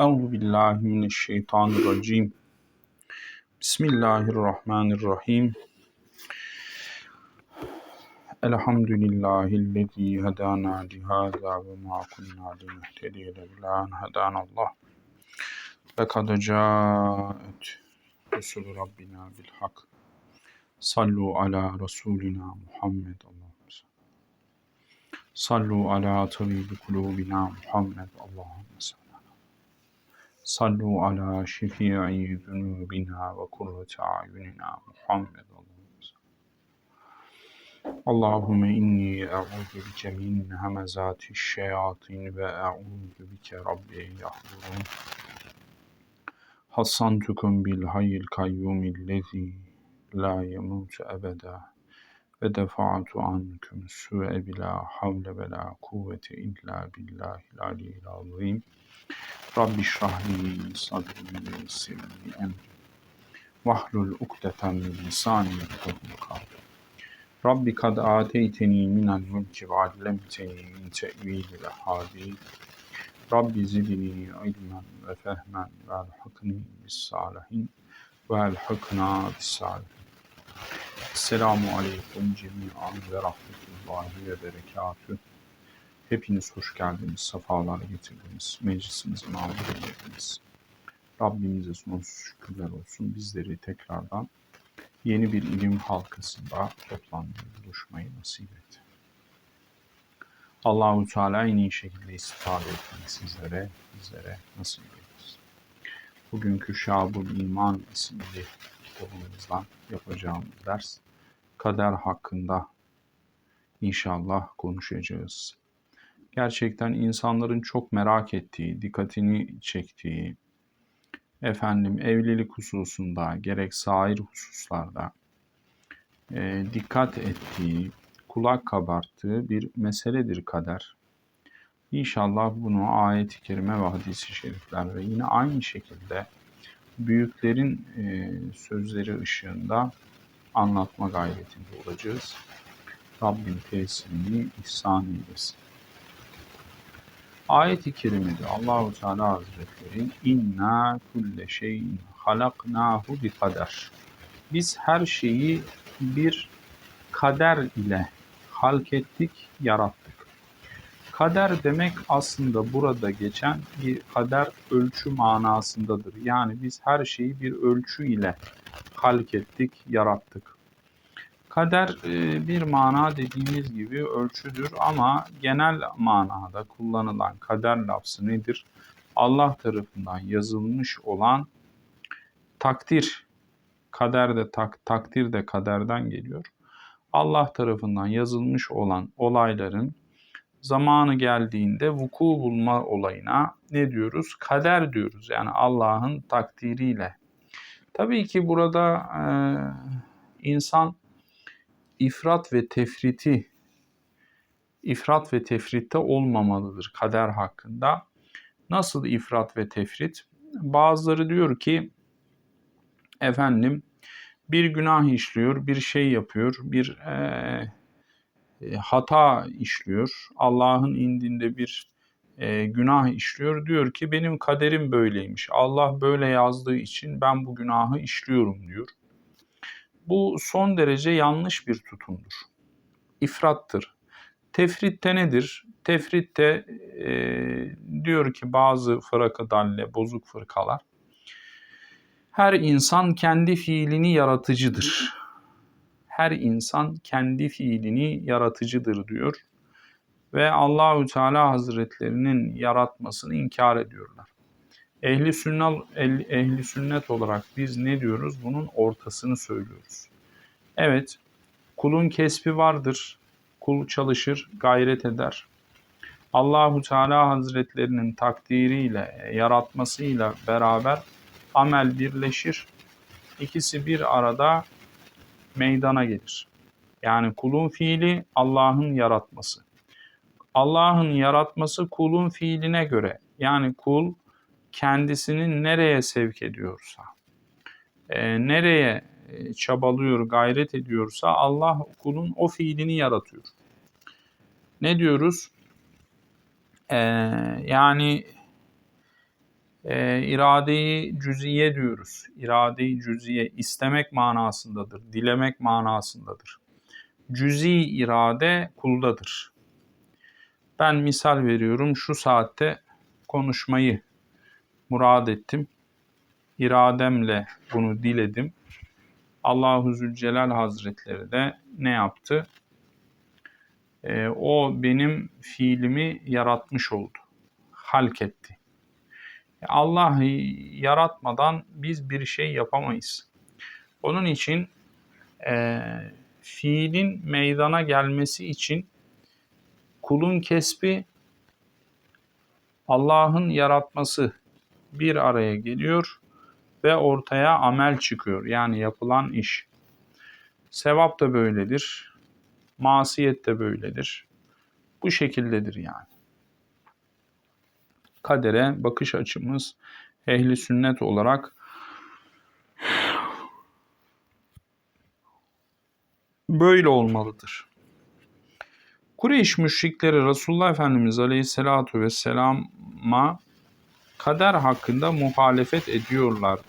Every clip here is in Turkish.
Euzu billahi mineşşeytanirracim. Bismillahirrahmanirrahim. Elhamdülillahillezî hedâna lihâzâ ve mâ kunnâ linehtediye levlâ en hedânallah. Lekad câet Resulü Rabbina bil hak. Sallu ala Resulina Muhammed. Allahümme Sallu ala tabibi kulubina Muhammed. Salli. Sallu ala şefii zunubina ve kurrati ayunina Muhammed. Allahümme inni e'udhu bike min hemezati şeyatin ve e'udhu bike rabbi yahdurun. Hassantukum bil hayyil kayyumillezi la yemutu ebeda ve defa'tu ankum su'e bila havle ve la kuvvete illa billahil aliyyil azim. Rabbi şrahli sadri ve yessirli emri. Vahlul ukdeten min lisani yefkahu kavli. Rabbi kad ateyteni minel mülki ve allemteni min te'vilil hadid. Rabbi zidni ilmen ve fehmen ve elhakni bis salihin ve elhakna bis salihin. Esselamu aleyküm cemiyan ve rahmetullahi ve berekatüh. Hepiniz hoş geldiniz, sefalar getirdiniz, meclisimize mağdur ediniz. Rabbimize sonsuz şükürler olsun. Bizleri tekrardan yeni bir ilim halkasında toplanmayı, buluşmayı nasip etti. Allahu Teala en iyi şekilde istifade etmeyi sizlere, bizlere nasip eylesin. Bugünkü Şabul İman isimli kitabımızdan yapacağımız ders kader hakkında inşallah konuşacağız. Gerçekten insanların çok merak ettiği, dikkatini çektiği, efendim evlilik hususunda gerek sair hususlarda e, dikkat ettiği, kulak kabarttığı bir meseledir kader. İnşallah bunu ayet-i kerime ve hadis-i şerifler ve yine aynı şekilde büyüklerin e, sözleri ışığında anlatma gayretinde olacağız. Rabbim tesirini ihsan eylesin. Ayet-i kerimede Allahu Teala Hazretleri inna kulle şeyin halaknahu bi kader. Biz her şeyi bir kader ile halk ettik, yarattık. Kader demek aslında burada geçen bir kader ölçü manasındadır. Yani biz her şeyi bir ölçü ile halk ettik, yarattık. Kader e, bir mana dediğimiz gibi ölçüdür ama genel manada kullanılan kader lafzı nedir? Allah tarafından yazılmış olan takdir. Kader de tak, takdir de kaderden geliyor. Allah tarafından yazılmış olan olayların zamanı geldiğinde vuku bulma olayına ne diyoruz? Kader diyoruz. Yani Allah'ın takdiriyle. Tabii ki burada e, insan ifrat ve tefriti ifrat ve tefritte olmamalıdır kader hakkında. Nasıl ifrat ve tefrit? Bazıları diyor ki efendim bir günah işliyor, bir şey yapıyor, bir e, e, hata işliyor. Allah'ın indinde bir e, günah işliyor. Diyor ki benim kaderim böyleymiş. Allah böyle yazdığı için ben bu günahı işliyorum diyor. Bu son derece yanlış bir tutumdur. İfrattır. Tefritte nedir? Tefritte e, diyor ki bazı fıraka dalle, bozuk fırkalar, her insan kendi fiilini yaratıcıdır. Her insan kendi fiilini yaratıcıdır diyor. Ve Allahü Teala Hazretlerinin yaratmasını inkar ediyorlar. Ehli sünnet, ehli sünnet olarak biz ne diyoruz? Bunun ortasını söylüyoruz. Evet, kulun kesbi vardır. Kul çalışır, gayret eder. Allahu Teala Hazretlerinin takdiriyle, yaratmasıyla beraber amel birleşir. İkisi bir arada meydana gelir. Yani kulun fiili Allah'ın yaratması. Allah'ın yaratması kulun fiiline göre yani kul kendisini nereye sevk ediyorsa, e, nereye e, çabalıyor, gayret ediyorsa Allah kulun o fiilini yaratıyor. Ne diyoruz? Ee, yani e, iradeyi cüziye diyoruz. İradeyi cüziye istemek manasındadır, dilemek manasındadır. Cüzi irade kuldadır. Ben misal veriyorum şu saatte konuşmayı murad ettim. İrademle bunu diledim. Allahu Zülcelal Hazretleri de ne yaptı? Ee, o benim fiilimi yaratmış oldu. Halk etti. Allah yaratmadan biz bir şey yapamayız. Onun için e, fiilin meydana gelmesi için kulun kesbi Allah'ın yaratması bir araya geliyor ve ortaya amel çıkıyor. Yani yapılan iş. Sevap da böyledir. Masiyet de böyledir. Bu şekildedir yani. Kadere bakış açımız ehli sünnet olarak böyle olmalıdır. Kureyş müşrikleri Resulullah Efendimiz Aleyhisselatü Vesselam'a kader hakkında muhalefet ediyorlardı.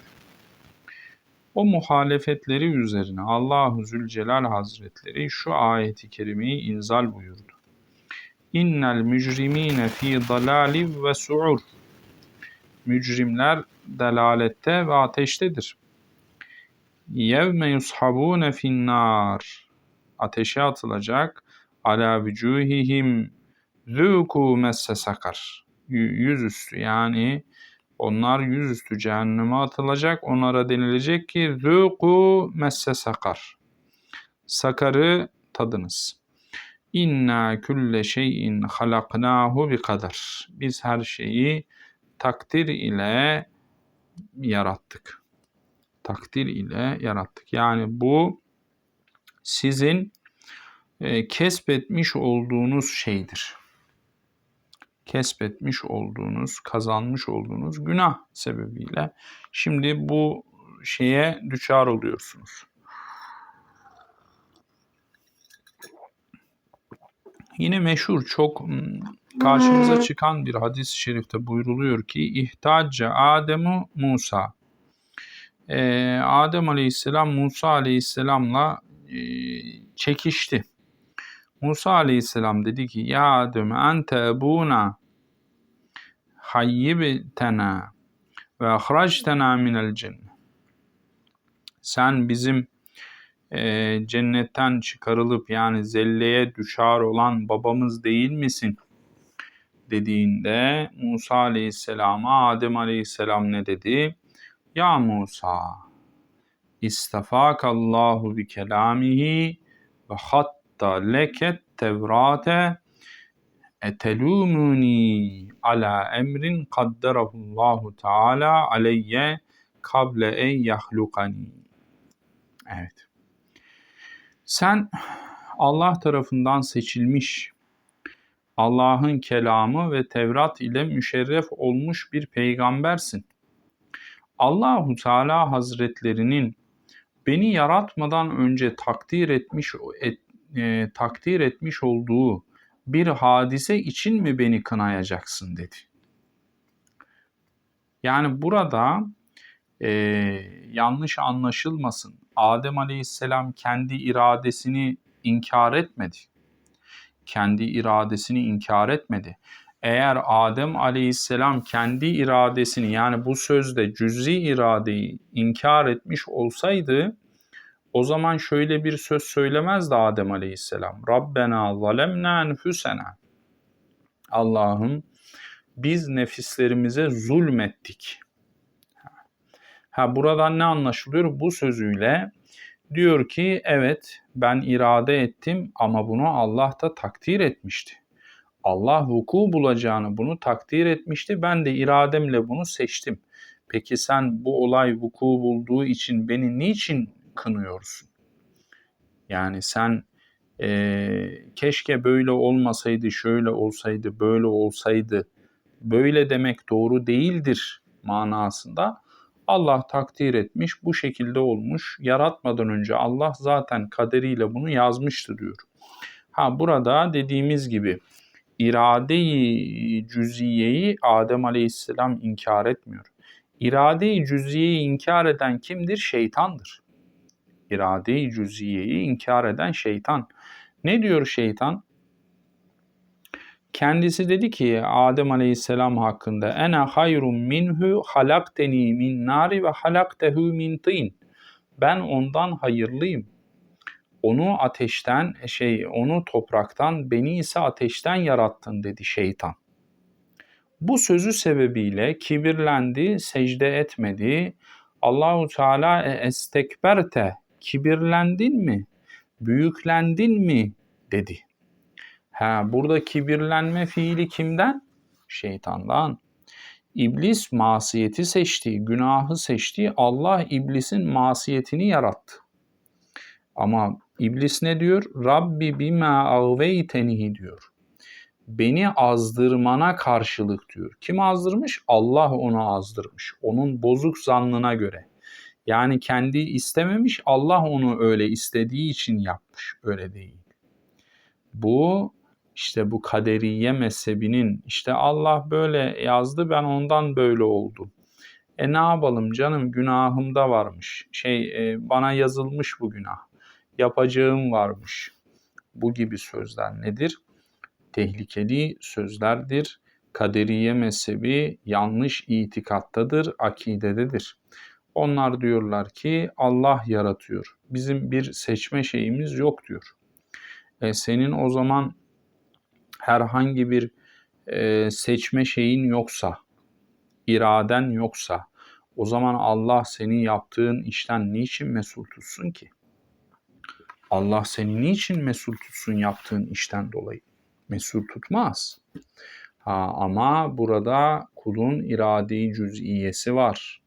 O muhalefetleri üzerine Allahu Zülcelal Hazretleri şu ayeti kerimeyi inzal buyurdu. İnnel mücrimine fi dalali ve su'ur. Mücrimler delalette ve ateştedir. Yevme yushabune finnar. Ateşe atılacak. Ala vücuhihim zûkû messe sakar. Yüzüstü yani onlar yüzüstü cehenneme atılacak. Onlara denilecek ki zûkû messe sakar. Sakarı tadınız. İnna külle şeyin halaknahu bi kadar. Biz her şeyi takdir ile yarattık. Takdir ile yarattık. Yani bu sizin e, kesbetmiş olduğunuz şeydir. Kesbetmiş olduğunuz, kazanmış olduğunuz günah sebebiyle şimdi bu şeye düçar oluyorsunuz. Yine meşhur çok karşımıza çıkan bir hadis-i şerifte buyruluyor ki ihtacca Ademu Musa. Ee, Adem Aleyhisselam Musa Aleyhisselam'la e, çekişti. Musa Aleyhisselam dedi ki ya Adem ente ebuna hayyibtena ve ahrajtena minel cennet. Sen bizim e, cennetten çıkarılıp yani zelleye düşar olan babamız değil misin? dediğinde Musa Aleyhisselam'a Adem Aleyhisselam ne dedi? Ya Musa istafakallahu bi kelamihi ve hatta leket tevrate etelumuni ala emrin kadderahullahu teala aleyye kable en yahlukani. Evet. Sen Allah tarafından seçilmiş, Allah'ın kelamı ve Tevrat ile müşerref olmuş bir peygambersin. Allahu Teala Hazretlerinin beni yaratmadan önce takdir etmiş et, e, takdir etmiş olduğu bir hadise için mi beni kınayacaksın dedi. Yani burada e, yanlış anlaşılmasın. Adem Aleyhisselam kendi iradesini inkar etmedi. Kendi iradesini inkar etmedi. Eğer Adem Aleyhisselam kendi iradesini yani bu sözde cüzi iradeyi inkar etmiş olsaydı o zaman şöyle bir söz söylemezdi Adem Aleyhisselam. Rabbena zalemna enfusena. Allah'ım biz nefislerimize zulmettik. Ha buradan ne anlaşılıyor? Bu sözüyle diyor ki evet ben irade ettim ama bunu Allah da takdir etmişti. Allah vuku bulacağını bunu takdir etmişti. Ben de irademle bunu seçtim. Peki sen bu olay vuku bulduğu için beni niçin kınıyorsun? Yani sen e, keşke böyle olmasaydı, şöyle olsaydı, böyle olsaydı, böyle demek doğru değildir manasında Allah takdir etmiş, bu şekilde olmuş. Yaratmadan önce Allah zaten kaderiyle bunu yazmıştı diyor. Ha burada dediğimiz gibi irade-i cüziyeyi Adem Aleyhisselam inkar etmiyor. İrade-i cüziyeyi inkar eden kimdir? Şeytandır. İrade-i cüziyeyi inkar eden şeytan. Ne diyor şeytan? Kendisi dedi ki Adem Aleyhisselam hakkında ene hayrun minhu halakteni min nari ve halaktehu min tin. Ben ondan hayırlıyım. Onu ateşten şey onu topraktan beni ise ateşten yarattın dedi şeytan. Bu sözü sebebiyle kibirlendi, secde etmedi. Allahu Teala e, estekberte kibirlendin mi? Büyüklendin mi? dedi. Ha, burada kibirlenme fiili kimden? Şeytandan. İblis masiyeti seçti, günahı seçti. Allah iblisin masiyetini yarattı. Ama iblis ne diyor? Rabbi bima ağveytenihi diyor. Beni azdırmana karşılık diyor. Kim azdırmış? Allah onu azdırmış. Onun bozuk zannına göre. Yani kendi istememiş, Allah onu öyle istediği için yapmış. Öyle değil. Bu işte bu kaderiye mezhebinin işte Allah böyle yazdı ben ondan böyle oldum. E ne yapalım canım günahımda varmış. Şey e, bana yazılmış bu günah. Yapacağım varmış. Bu gibi sözler nedir? Tehlikeli sözlerdir. Kaderiye mezhebi yanlış itikattadır, akidededir. Onlar diyorlar ki Allah yaratıyor. Bizim bir seçme şeyimiz yok diyor. E senin o zaman herhangi bir e, seçme şeyin yoksa, iraden yoksa, o zaman Allah senin yaptığın işten niçin mesul tutsun ki? Allah seni niçin mesul tutsun yaptığın işten dolayı? Mesul tutmaz. Ha, ama burada kulun irade cüz'iyesi var.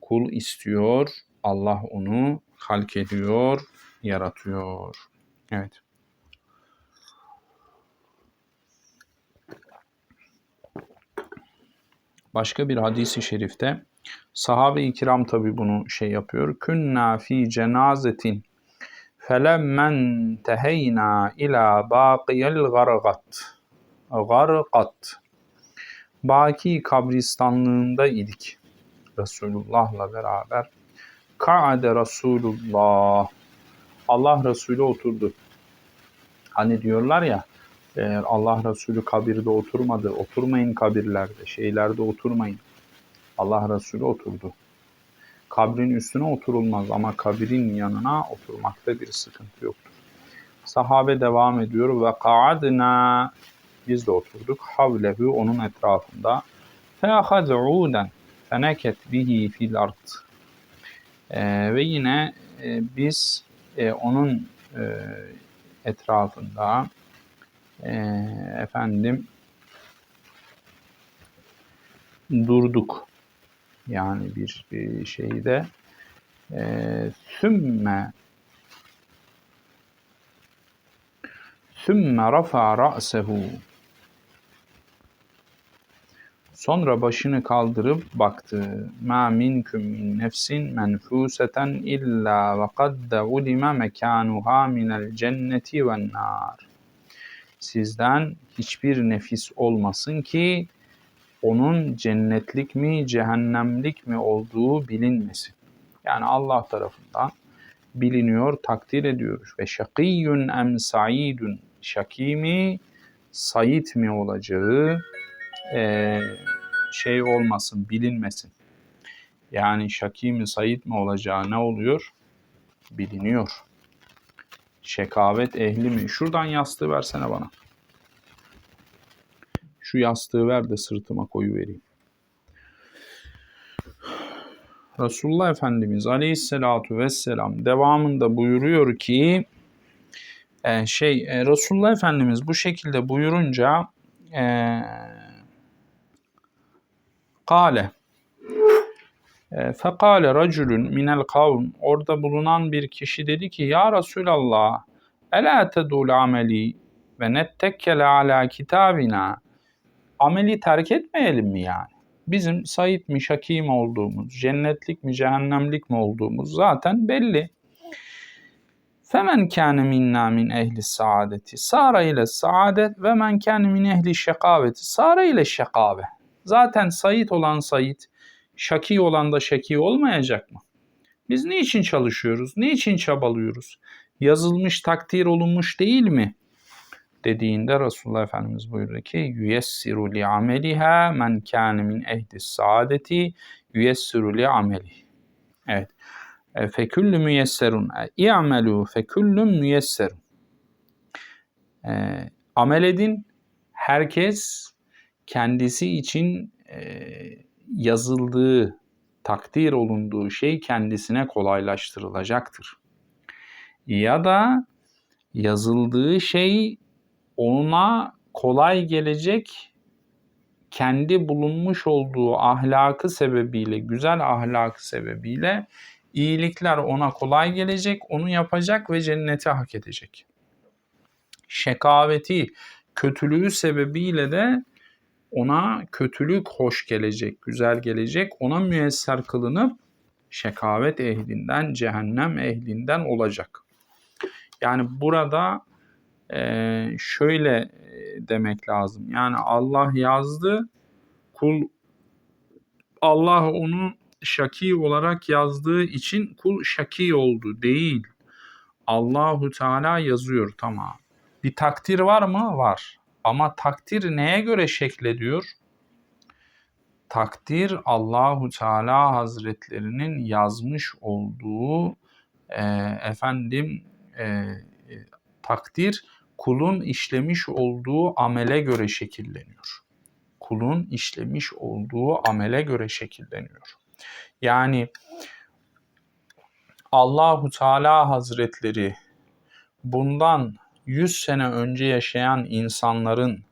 Kul istiyor, Allah onu halk ediyor, yaratıyor. Evet. Başka bir hadisi şerifte sahabe-i kiram tabi bunu şey yapıyor. Künna fi cenazetin felemmen teheyna ila baqiyel gargat. Gargat. Baki kabristanlığında idik. Resulullah'la beraber. Ka'ade Resulullah. Allah Resulü oturdu. Hani diyorlar ya Allah Resulü kabirde oturmadı, oturmayın kabirlerde, şeylerde oturmayın. Allah Resulü oturdu. Kabrin üstüne oturulmaz ama kabirin yanına oturmakta bir sıkıntı yoktur. Sahabe devam ediyor ve ka'adna biz de oturduk havlehu onun etrafında feahad uden feneket bihi fil art ee, ve yine e, biz e, onun e, etrafında e, efendim durduk. Yani bir, bir şeyde e, sümme sümme rafa ra'sehu Sonra başını kaldırıp baktı. Ma minkum min nefsin menfuseten illa ve kad ulima mekanuha minel cenneti ven nar sizden hiçbir nefis olmasın ki onun cennetlik mi cehennemlik mi olduğu bilinmesin. Yani Allah tarafından biliniyor, takdir ediyoruz. Ve şakiyyun em saidun şaki mi, sayit mi olacağı e, şey olmasın, bilinmesin. Yani şaki mi, sayit mi olacağı ne oluyor? Biliniyor. Şekavet ehli mi? Şuradan yastığı versene bana. Şu yastığı ver de sırtıma koyu vereyim. Resulullah Efendimiz Aleyhisselatu Vesselam devamında buyuruyor ki e, şey e, Resulullah Efendimiz bu şekilde buyurunca e, kale fekale raculun minel kavm orada bulunan bir kişi dedi ki ya Resulallah ela tedul ameli ve nettekkele ala kitabina ameli terk etmeyelim mi yani? Bizim Said mi Şakim olduğumuz, cennetlik mi cehennemlik mi olduğumuz zaten belli. Femen kâne minna min ehli saadeti. Sara ile saadet ve men kâne min ehli şekaveti. Sara ile şekabe. Zaten sayit olan sayit, şaki olan da şaki olmayacak mı? Biz niçin çalışıyoruz? Niçin çabalıyoruz? Yazılmış, takdir olunmuş değil mi? Dediğinde Resulullah Efendimiz buyuruyor ki yüyessiru li ameliha men kâne min ehli saadeti yüyessiru li ameli. Evet. E, feküllü müyesserun. E, i'melû feküllün müyesserun. E, amel edin. Herkes kendisi için e, yazıldığı, takdir olunduğu şey kendisine kolaylaştırılacaktır. Ya da yazıldığı şey ona kolay gelecek kendi bulunmuş olduğu ahlakı sebebiyle, güzel ahlakı sebebiyle iyilikler ona kolay gelecek, onu yapacak ve cenneti hak edecek. Şekaveti, kötülüğü sebebiyle de ona kötülük hoş gelecek, güzel gelecek, ona müyesser kılınıp şekavet ehlinden, cehennem ehlinden olacak. Yani burada e, şöyle demek lazım. Yani Allah yazdı, kul Allah onu şaki olarak yazdığı için kul şaki oldu değil. Allahu Teala yazıyor tamam. Bir takdir var mı? Var. Ama takdir neye göre şeklediyor? Takdir Allahu Teala Hazretlerinin yazmış olduğu e, efendim e, takdir kulun işlemiş olduğu amele göre şekilleniyor. Kulun işlemiş olduğu amele göre şekilleniyor. Yani Allahu Teala Hazretleri bundan 100 sene önce yaşayan insanların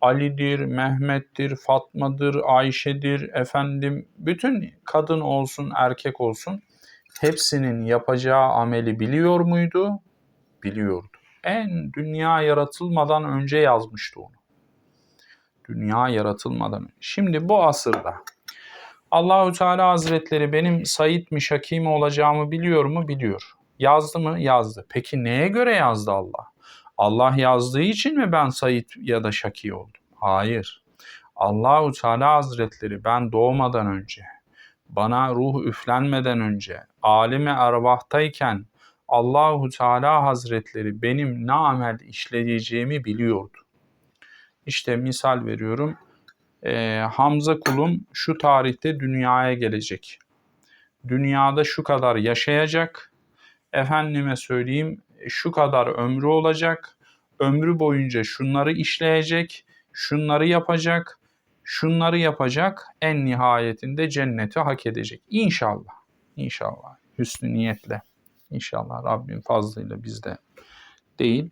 Ali'dir, Mehmet'tir, Fatma'dır, Ayşe'dir, efendim bütün kadın olsun, erkek olsun hepsinin yapacağı ameli biliyor muydu? Biliyordu. En dünya yaratılmadan önce yazmıştı onu. Dünya yaratılmadan. Şimdi bu asırda Allahü Teala Hazretleri benim Said mi Şaki mi olacağımı biliyor mu? Biliyor. Yazdı mı? Yazdı. Peki neye göre yazdı Allah? Allah yazdığı için mi ben Said ya da Şaki oldum? Hayır. Allahu Teala Hazretleri ben doğmadan önce, bana ruh üflenmeden önce, alime ervahtayken Allahu Teala Hazretleri benim ne amel işleyeceğimi biliyordu. İşte misal veriyorum e, Hamza kulum şu tarihte dünyaya gelecek. Dünyada şu kadar yaşayacak. Efendime söyleyeyim şu kadar ömrü olacak. Ömrü boyunca şunları işleyecek, şunları yapacak, şunları yapacak. En nihayetinde cenneti hak edecek. İnşallah. İnşallah. Hüsnü niyetle. İnşallah Rabbim fazlıyla bizde değil.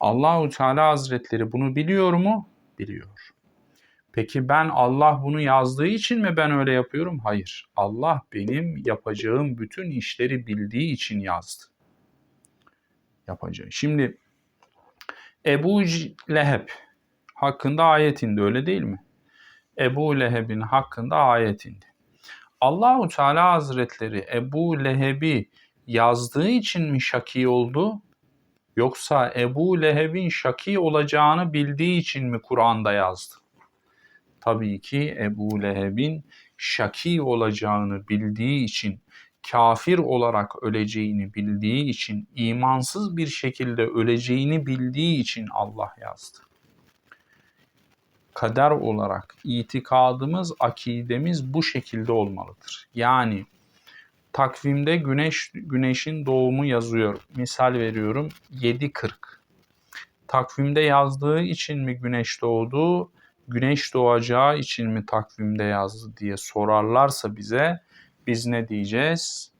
Allahu Teala Hazretleri bunu biliyor mu? Biliyor. Peki ben Allah bunu yazdığı için mi ben öyle yapıyorum? Hayır. Allah benim yapacağım bütün işleri bildiği için yazdı. Yapacağı. Şimdi Ebu Leheb hakkında ayet indi öyle değil mi? Ebu Leheb'in hakkında ayet indi. Allahu Teala Hazretleri Ebu Leheb'i yazdığı için mi şaki oldu? Yoksa Ebu Leheb'in şaki olacağını bildiği için mi Kur'an'da yazdı? tabii ki Ebu Leheb'in şaki olacağını bildiği için, kafir olarak öleceğini bildiği için, imansız bir şekilde öleceğini bildiği için Allah yazdı. Kader olarak itikadımız, akidemiz bu şekilde olmalıdır. Yani takvimde güneş güneşin doğumu yazıyor. Misal veriyorum 7.40. Takvimde yazdığı için mi güneş doğdu? güneş doğacağı için mi takvimde yazdı diye sorarlarsa bize biz ne diyeceğiz?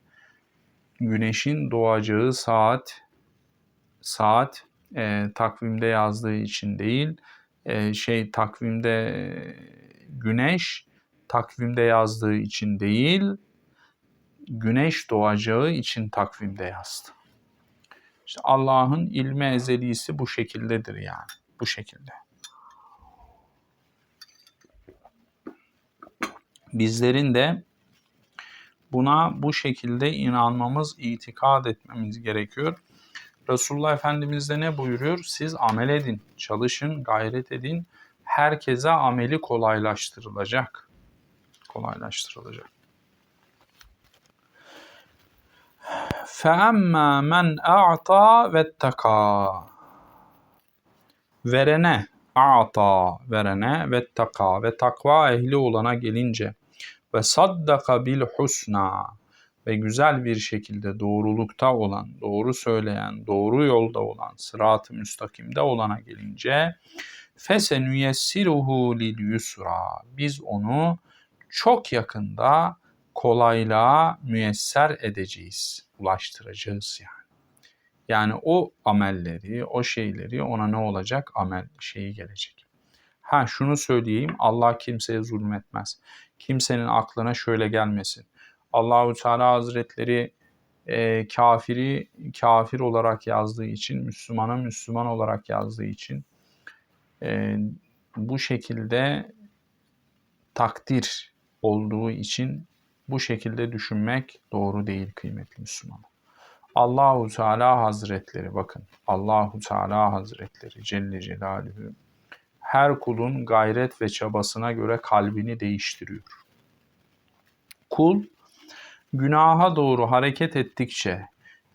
Güneşin doğacağı saat saat e, takvimde yazdığı için değil e, şey takvimde e, güneş takvimde yazdığı için değil güneş doğacağı için takvimde yazdı. İşte Allah'ın ilmi ezelisi bu şekildedir yani. Bu şekilde. Bizlerin de buna bu şekilde inanmamız, itikad etmemiz gerekiyor. Resulullah Efendimiz de ne buyuruyor? Siz amel edin, çalışın, gayret edin. Herkese ameli kolaylaştırılacak. Kolaylaştırılacak. فَأَمَّا مَنْ اَعْطَى وَاتَّقَى Verene, a'ta verene ve taka ve takva ehli olana gelince Ve saddaka bil husna ve güzel bir şekilde doğrulukta olan, doğru söyleyen, doğru yolda olan, sırat-ı müstakimde olana gelince fesenüyessiruhu lil yusra. Biz onu çok yakında kolaylığa müyesser edeceğiz, ulaştıracağız yani. Yani o amelleri, o şeyleri ona ne olacak? Amel şeyi gelecek. Ha şunu söyleyeyim. Allah kimseye zulmetmez. Kimsenin aklına şöyle gelmesin. Allahu Teala Hazretleri e, kafiri kafir olarak yazdığı için, Müslümana Müslüman olarak yazdığı için e, bu şekilde takdir olduğu için bu şekilde düşünmek doğru değil kıymetli Müslüman. Allahu Teala Hazretleri bakın Allahu Teala Hazretleri Celle Celaluhu her kulun gayret ve çabasına göre kalbini değiştiriyor. Kul günaha doğru hareket ettikçe,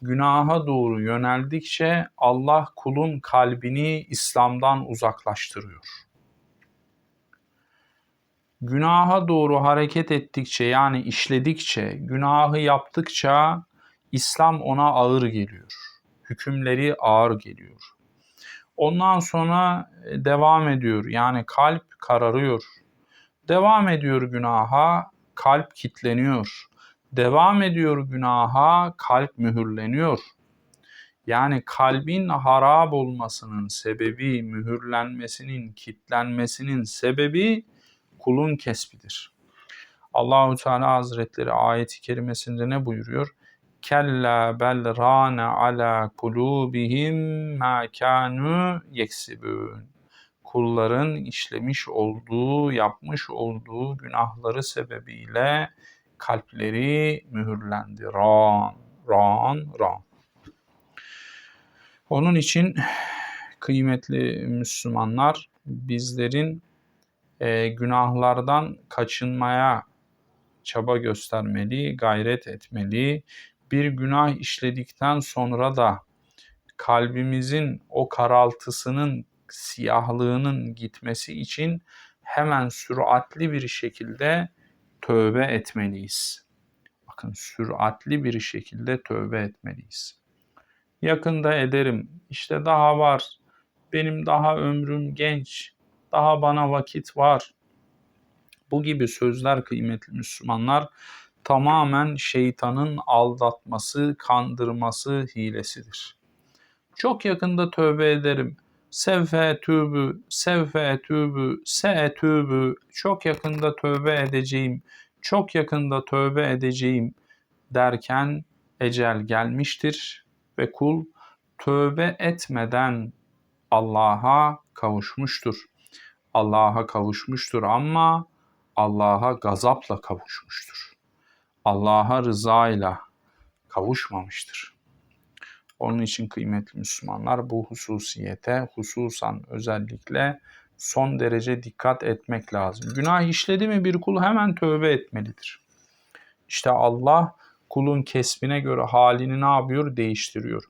günaha doğru yöneldikçe Allah kulun kalbini İslam'dan uzaklaştırıyor. Günaha doğru hareket ettikçe yani işledikçe, günahı yaptıkça İslam ona ağır geliyor. Hükümleri ağır geliyor. Ondan sonra e, devam ediyor. Yani kalp kararıyor. Devam ediyor günaha, kalp kitleniyor. Devam ediyor günaha, kalp mühürleniyor. Yani kalbin harap olmasının sebebi, mühürlenmesinin, kitlenmesinin sebebi kulun kesbidir. Allahu Teala Hazretleri ayeti kerimesinde ne buyuruyor? Kella bel rane ala kulubihim ma kanu yeksibun. Kulların işlemiş olduğu, yapmış olduğu günahları sebebiyle kalpleri mühürlendi. Ran, ran, ran. Onun için kıymetli Müslümanlar bizlerin e, günahlardan kaçınmaya çaba göstermeli, gayret etmeli, bir günah işledikten sonra da kalbimizin o karaltısının, siyahlığının gitmesi için hemen süratli bir şekilde tövbe etmeliyiz. Bakın süratli bir şekilde tövbe etmeliyiz. Yakında ederim. İşte daha var. Benim daha ömrüm genç. Daha bana vakit var. Bu gibi sözler kıymetli Müslümanlar tamamen şeytanın aldatması, kandırması hilesidir. Çok yakında tövbe ederim. Sevfe etübü, sevfe etübü, se etübü. Çok yakında tövbe edeceğim, çok yakında tövbe edeceğim derken ecel gelmiştir ve kul tövbe etmeden Allah'a kavuşmuştur. Allah'a kavuşmuştur ama Allah'a gazapla kavuşmuştur. Allah'a rızayla kavuşmamıştır. Onun için kıymetli Müslümanlar bu hususiyete hususan özellikle son derece dikkat etmek lazım. Günah işledi mi bir kul hemen tövbe etmelidir. İşte Allah kulun kesbine göre halini ne yapıyor? Değiştiriyor.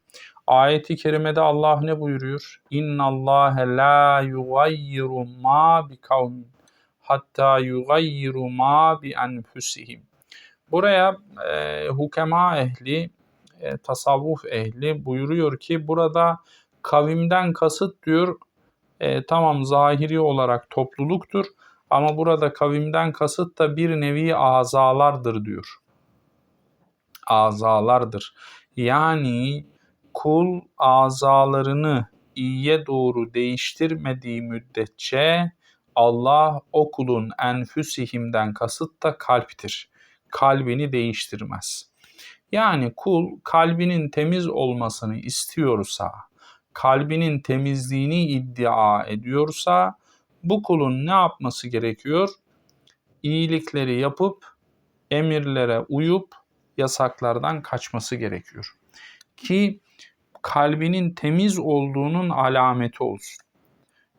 Ayeti kerimede Allah ne buyuruyor? İnna Allah la yugayyiru ma bi kavmin hatta yugayyiru ma bi enfusihim. Buraya e, hukema ehli, e, tasavvuf ehli buyuruyor ki burada kavimden kasıt diyor e, tamam zahiri olarak topluluktur ama burada kavimden kasıt da bir nevi azalardır diyor. Azalardır. Yani kul azalarını iyiye doğru değiştirmediği müddetçe Allah o kulun enfüsihimden kasıt da kalptir kalbini değiştirmez. Yani kul kalbinin temiz olmasını istiyorsa, kalbinin temizliğini iddia ediyorsa bu kulun ne yapması gerekiyor? İyilikleri yapıp emirlere uyup yasaklardan kaçması gerekiyor. Ki kalbinin temiz olduğunun alameti olsun.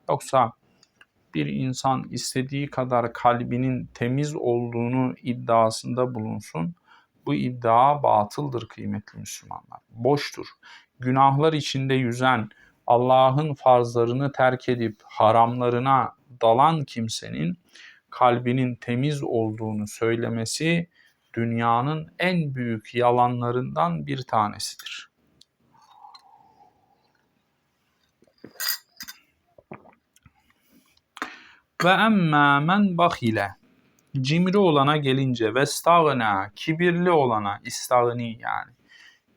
Yoksa bir insan istediği kadar kalbinin temiz olduğunu iddiasında bulunsun. Bu iddia batıldır kıymetli Müslümanlar. Boştur. Günahlar içinde yüzen, Allah'ın farzlarını terk edip haramlarına dalan kimsenin kalbinin temiz olduğunu söylemesi dünyanın en büyük yalanlarından bir tanesidir. Ve emmâ men bahile. Cimri olana gelince ve stagna kibirli olana istagni yani.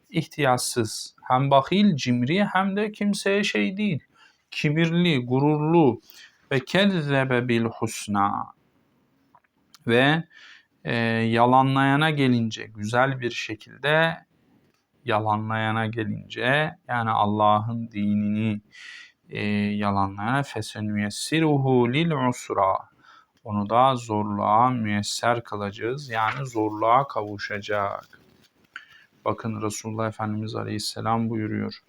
İhtiyatsız. Hem bahil cimri hem de kimseye şey değil. Kibirli gururlu ve kezzebe bil husna. Ve e, yalanlayana gelince güzel bir şekilde yalanlayana gelince yani Allah'ın dinini e, yalanlayana fesenüyessiruhu lil usra onu da zorluğa müyesser kılacağız. Yani zorluğa kavuşacak. Bakın Resulullah Efendimiz Aleyhisselam buyuruyor.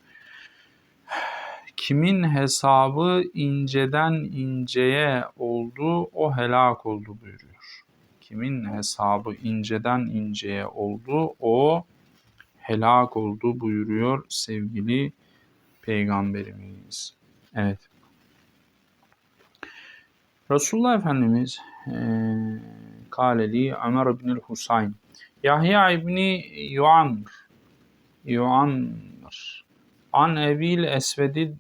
Kimin hesabı inceden inceye oldu, o helak oldu buyuruyor. Kimin hesabı inceden inceye oldu, o helak oldu buyuruyor sevgili Peygamberimiz. Evet. Resulullah Efendimiz e, Kaleli Ömer ibn Husayn Yahya ibni Yuamr Yuamr An Ebil Esvedi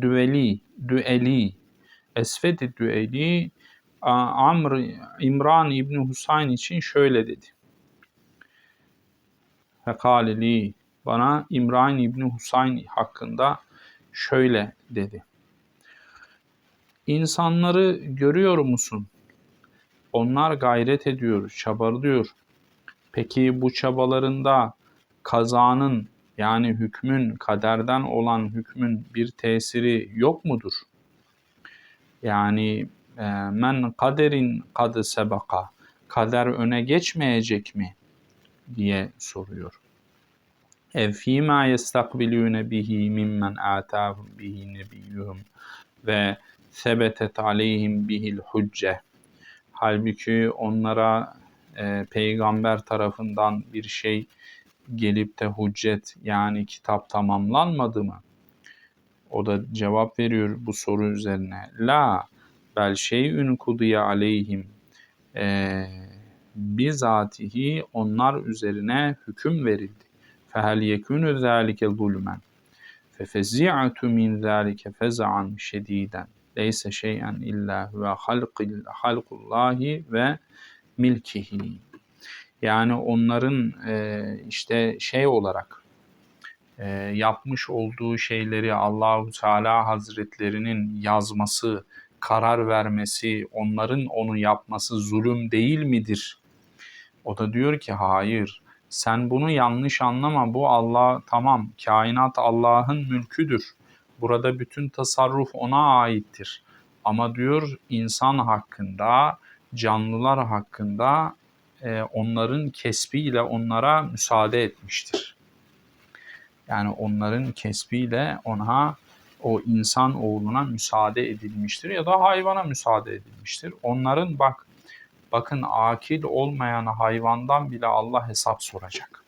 Düeli Düeli Esvedi Düeli Amr İmran İbni Husayn için şöyle dedi. Fekaleli bana İmran İbni Husayn hakkında şöyle dedi. İnsanları görüyor musun? Onlar gayret ediyor, çabalıyor. Peki bu çabalarında kazanın yani hükmün, kaderden olan hükmün bir tesiri yok mudur? Yani e, men kaderin kadı sebaka, kader öne geçmeyecek mi? diye soruyor. Fîmâ yestakbilûne bihi mimmen âtâhum bihi nebiyyuhum ve sebetet aleyhim bihil hucce. Halbuki onlara e, peygamber tarafından bir şey gelip de hüccet yani kitap tamamlanmadı mı? O da cevap veriyor bu soru üzerine. La bel şeyün kudiye aleyhim e, bizatihi onlar üzerine hüküm verildi. Fehel yekûnü zâlike zulmen. Fefezi'atu min zâlike fez'an şedîden leyse şey'en illa huve halqil halqullahi ve milkihi. Yani onların e, işte şey olarak e, yapmış olduğu şeyleri Allahu Teala Hazretlerinin yazması, karar vermesi, onların onu yapması zulüm değil midir? O da diyor ki hayır. Sen bunu yanlış anlama. Bu Allah tamam. Kainat Allah'ın mülküdür. Burada bütün tasarruf ona aittir. Ama diyor insan hakkında, canlılar hakkında e, onların kesbiyle onlara müsaade etmiştir. Yani onların kesbiyle ona o insan oğluna müsaade edilmiştir ya da hayvana müsaade edilmiştir. Onların bak bakın akil olmayan hayvandan bile Allah hesap soracak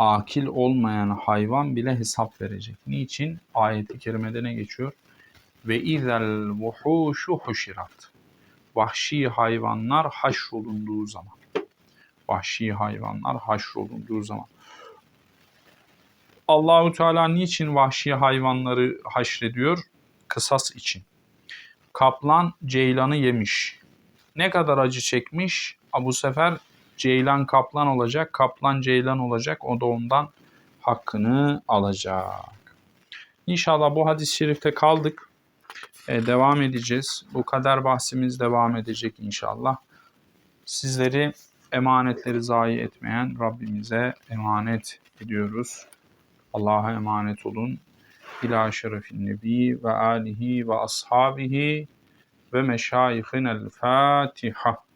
akil olmayan hayvan bile hesap verecek. Niçin? Ayet-i kerimede ne geçiyor? Ve izel vuhuşu huşirat. Vahşi hayvanlar haşrolunduğu zaman. Vahşi hayvanlar haşrolunduğu zaman. Allahu Teala niçin vahşi hayvanları haşrediyor? Kısas için. Kaplan ceylanı yemiş. Ne kadar acı çekmiş? Bu sefer Ceylan kaplan olacak, kaplan ceylan olacak. O da ondan hakkını alacak. İnşallah bu hadis-i şerifte kaldık. Ee, devam edeceğiz. Bu kadar bahsimiz devam edecek inşallah. Sizleri emanetleri zayi etmeyen Rabbimize emanet ediyoruz. Allah'a emanet olun. إلى شرف النبي وآله وأصحابه ومشايخنا الفاتحة.